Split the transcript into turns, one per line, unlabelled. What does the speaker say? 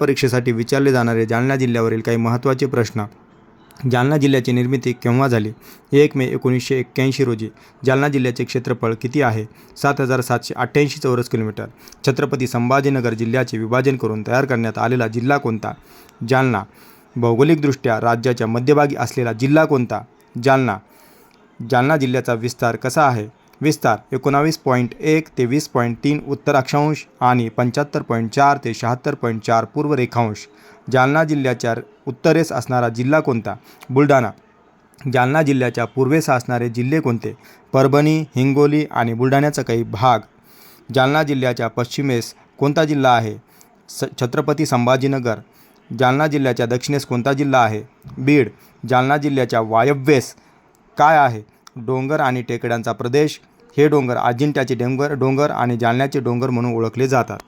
परीक्षेसाठी विचारले जाणारे जालना जिल्ह्यावरील काही महत्त्वाचे प्रश्न. जालना जिल्ह्याची निर्मिती केव्हा झाली? एक मे एकोणीसशे एक्क्याऐंशी रोजी जालना जिल्ह्याचे क्षेत्रफळ किती आहे? सात हजार सातशे अठ्ठ्याऐंशी चौरस किलोमीटर. छत्रपती संभाजीनगर जिल्ह्याचे विभाजन करून तयार करण्यात आलेला जिल्हा कोणता? जालना. भौगोलिकदृष्ट्या राज्याच्या मध्यभागी असलेला जिल्हा कोणता? जालना. जालना जिल्ह्याचा विस्तार कसा आहे? विस्तार एकोणावीस पॉईंट एक ते वीस पॉईंट तीन उत्तर अक्षांश आणि पंच्याहत्तर पॉईंट चार ते शहात्तर पॉईंट चार पूर्व रेखांश जालना जिल्ह्याच्या उत्तरेस असणारा जिल्हा कोणता? बुलढाणा. जालना जिल्ह्याच्या पूर्वेस असणारे जिल्हे कोणते? परभणी हिंगोली आणि बुलढाण्याचा काही भाग. जालना जिल्ह्याच्या पश्चिमेस कोणता जिल्हा आहे? स छत्रपती संभाजीनगर. जालना जिल्ह्याच्या दक्षिणेस कोणता जिल्हा आहे? बीड. जालना जिल्ह्याच्या वायव्येस काय आहे? डोंगर आणि टेकड्यांचा प्रदेश. हे डोंगर अजिंठ्याचे डोंगर डोंगर आणि जालन्याचे डोंगर म्हणून ओळखले जातात.